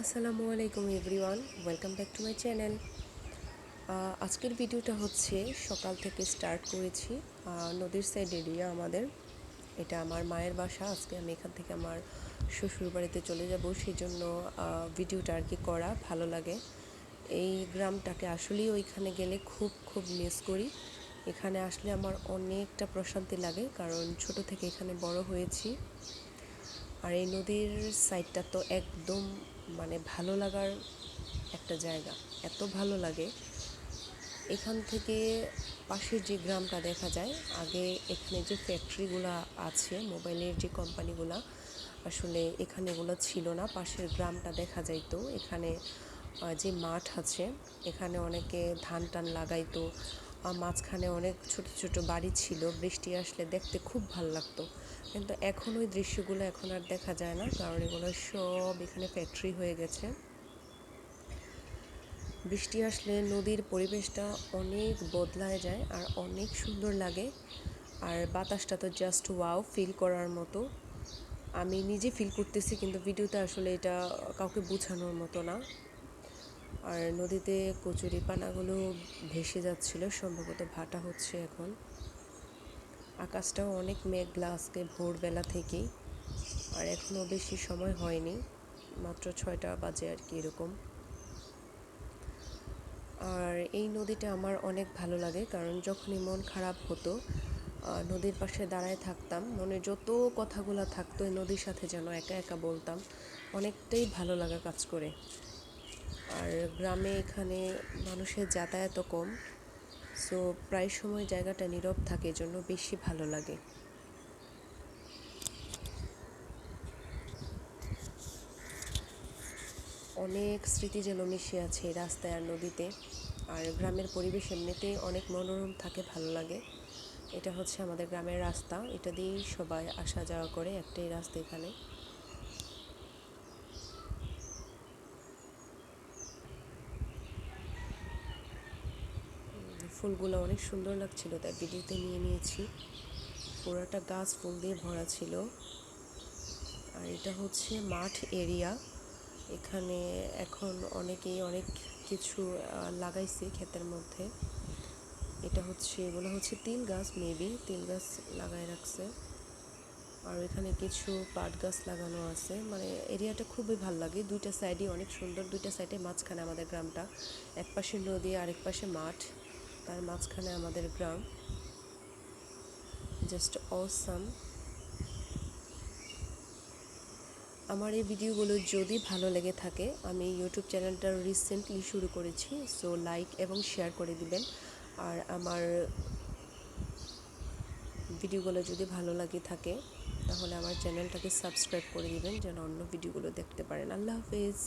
আসসালামু আলাইকুম everyone, welcome back to my channel. আজকের ভিডিওটা হচ্ছে, সকাল থেকে স্টার্ট করেছি নদীর সাইড এরিয়া আমাদের। এটা আমার মায়ের বাসা, আজকে আমি এখান থেকে আমার শ্বশুর বাড়িতে চলে যাব সেই জন্য ভিডিওটা আর কি করা, ভালো লাগে। এই গ্রামটাকে আসলেই ওইখানে গেলে খুব খুব মিস করি। এখানে আসলে আমার অনেকটা প্রশান্তি লাগে, কারণ ছোট থেকে এখানে বড় হয়েছি। আর এই নদীর সাইডটা তো একদম মানে ভালো লাগার একটা জায়গা, এত ভালো লাগে। এখান থেকে পাশের যে গ্রামটা দেখা যায়, আগে এখানে যে ফ্যাক্টরিগুলো আছে, মোবাইলের যে কোম্পানিগুলো আসলে এখানে এগুলো ছিল না, পাশের গ্রামটা দেখা যাইতো। এখানে যে মাঠ আছে, এখানে অনেকে ধান টান লাগাইতো মাঝখানে অনেক ছোট ছোট বাড়ি ছিল, বৃষ্টি আসলে দেখতে খুব ভালো লাগতো। কিন্তু এখন ওই দৃশ্যগুলো এখন আর দেখা যায় না, কারণ এগুলো সব এখানে ফ্যাক্টরি হয়ে গেছে। বৃষ্টি আসলে নদীর পরিবেশটা অনেক বদলায় যায় আর অনেক সুন্দর লাগে। আর বাতাসটা তো জাস্ট ওয়াও ফিল করার মতো। আমি নিজে ফিল করতেছি, কিন্তু ভিডিওতে আসলে এটা কাউকে বোঝানোর মতো না। আর নদীতে কচুরি পানাগুলো ভেসে যাচ্ছিল, সম্ভবত ভাটা হচ্ছে এখন। আকাশটাও অনেক মেঘলা আজকে ভোরবেলা থেকেই, আর এখনও বেশি সময় হয়নি, মাত্র ছয়টা বাজে আর কি এরকম। আর এই নদীটা আমার অনেক ভালো লাগে, কারণ যখনই মন খারাপ হতো নদীর পাশে দাঁড়ায় থাকতাম, মনে যত কথাগুলো থাকতো, এই নদীর সাথে যেন একা একা বলতাম, অনেকটাই ভালো লাগা কাজ করে। আর গ্রামে এখানে মানুষের যাতায়াত কম সো প্রায় সময় জায়গাটা নীরব থাকে জন্য বেশি ভালো লাগে। অনেক স্মৃতি যেন মিশে আছে রাস্তায় আর নদীতে, আর গ্রামের পরিবেশ এমনিতেই অনেক মনোরম থাকে, ভালো লাগে। এটা হচ্ছে আমাদের গ্রামের রাস্তা, এটা দিয়েই সবাই আসা যাওয়া করে একটাই রাস্তা এখানে। ফুলগুলো অনেক সুন্দর লাগছিল তাই ভিডিওতে নিয়ে নিয়েছি। পুরোটা গাছ ফুল দিয়ে ভরা ছিল। আর এটা হচ্ছে মাঠ এরিয়া। এখানে এখন অনেকেই অনেক কিছু লাগাইছে ক্ষেতের মধ্যে। এটা হচ্ছে, এগুলো হচ্ছে তিল গাছ, মেবি তিল গাছ লাগাই রাখছে। আর এখানে কিছু পাট গাছ লাগানো আছে। মানে এরিয়াটা খুবই ভালো লাগে। দুইটা সাইডই অনেক সুন্দর, দুইটা সাইডে মাঝখানে আমাদের গ্রামটা। এক পাশে নদী আরেক পাশে মাঠ। তার মাঝখানে আমাদের গ্রাম। জাস্ট অসাম আমার এই ভিডিওগুলো যদি ভালো লেগে থাকে, আমি ইউটিউব চ্যানেলটা রিসেন্টলি শুরু করেছি সো লাইক এবং শেয়ার করে দিবেন। আর আমার ভিডিওগুলো যদি ভালো লাগে থাকে, তাহলে আমার চ্যানেলটাকে সাবস্ক্রাইব করে দিবেন, যেন অন্য ভিডিওগুলো দেখতে পারেন। আল্লাহ হাফেজ।